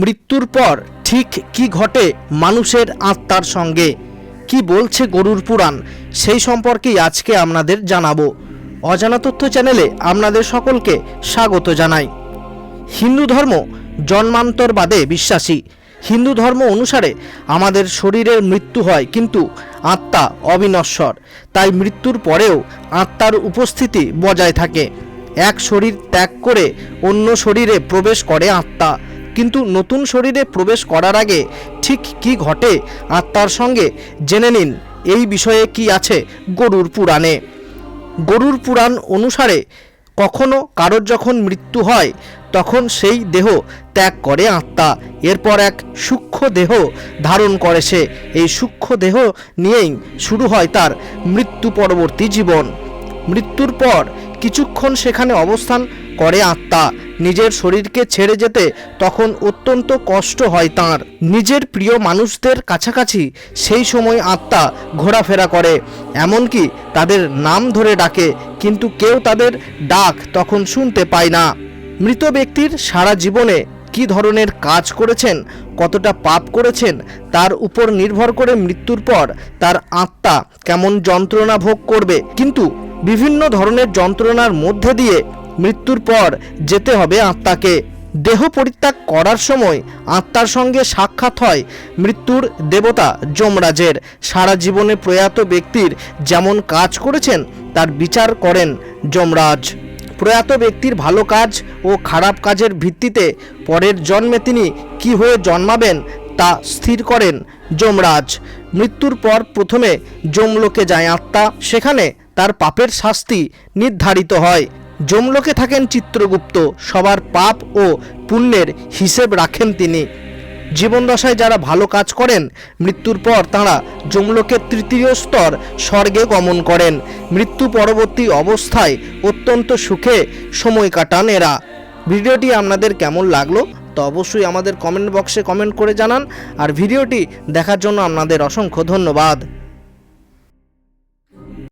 মৃত্যুর পর ঠিক কি ঘটে মানুষের আত্মার সঙ্গে? কি বলছে গরুর পুরাণ? সেই সম্পর্কেই আজকে আপনাদের জানাব। অজানা তথ্য চ্যানেলে আপনাদের সকলকে স্বাগত জানাই। হিন্দু ধর্ম জন্মান্তরবাদে বিশ্বাসী। হিন্দু ধর্ম অনুসারে আমাদের শরীরের মৃত্যু হয় কিন্তু আত্মা অবিনশ্বর। তাই মৃত্যুর পরেও আত্মার উপস্থিতি বজায় থাকে। এক শরীর ত্যাগ করে অন্য শরীরে প্রবেশ করে আত্মা। কিন্তু নতুন শরীরে প্রবেশ করার আগে ঠিক কি ঘটে, আত্মার সঙ্গে জেনে নিন, এই বিষয়ে কি আছে গরুর পুরাণে। গরুর পুরাণ অনুসারে কখনো কারোর যখন মৃত্যু হয়, তখন সেই দেহ ত্যাগ করে আত্মা, এরপর এক সূক্ষ্ম দেহ ধারণ করে সে। এই সূক্ষ্ম দেহ নিয়েই শুরু হয় তার মৃত্যু পরবর্তী জীবন। মৃত্যুর পর কিছুক্ষণ সেখানে অবস্থান করে আত্মা নিজের শরীরকে ছেড়ে যেতে তখন অত্যন্ত কষ্ট হয় তার। নিজের প্রিয় মানুষদের কাছাকাছি সেই সময় আত্মা ঘোরাফেরা করে, এমনকি তাদের নাম ধরে ডাকে, কিন্তু কেউ তাদের ডাক তখন শুনতে পায় না। মৃত ব্যক্তির সারা জীবনে কি ধরনের কাজ করেছেন, কতটা পাপ করেছেন, তার উপর নির্ভর করে মৃত্যুর পর তার আত্মা কেমন যন্ত্রণা ভোগ করবে। কিন্তু বিভিন্ন ধরনের যন্ত্রণার মধ্যে দিয়ে মৃত্যুর পর যেতে হবে আত্মাকে। দেহ পরিত্যাগ করার সময় আত্মার সঙ্গে সাক্ষাৎ হয় মৃত্যুর দেবতা যমরাজের। সারা জীবনে প্রয়াত ব্যক্তির যেমন কাজ করেছেন, তার বিচার করেন যমরাজ। প্রয়াত ব্যক্তির ভালো কাজ ও খারাপ কাজের ভিত্তিতে পরের জন্মে তিনি কি হয়ে জন্মাবেন, তা স্থির করেন যমরাজ। মৃত্যুর পর প্রথমে যমলোকে যায় আত্মা, সেখানে তার পাপের শাস্তি নির্ধারিত হয়। যমলোকে থাকেন চিত্রগুপ্ত, সবার পাপ ও পুণ্যের হিসেব রাখেন তিনি। জীবনদশায় যারা ভালো কাজ করেন, মৃত্যুর পর তাঁরা যমলোকের তৃতীয় স্তর স্বর্গে গমন করেন। মৃত্যু পরবর্তী অবস্থায় অত্যন্ত সুখে সময় কাটান এরা। ভিডিওটি আপনাদের কেমন লাগল? তো অবশ্যই আমাদের কমেন্ট বক্সে কমেন্ট করে জানান। আর ভিডিওটি দেখার জন্য আপনাদের অসংখ্য ধন্যবাদ।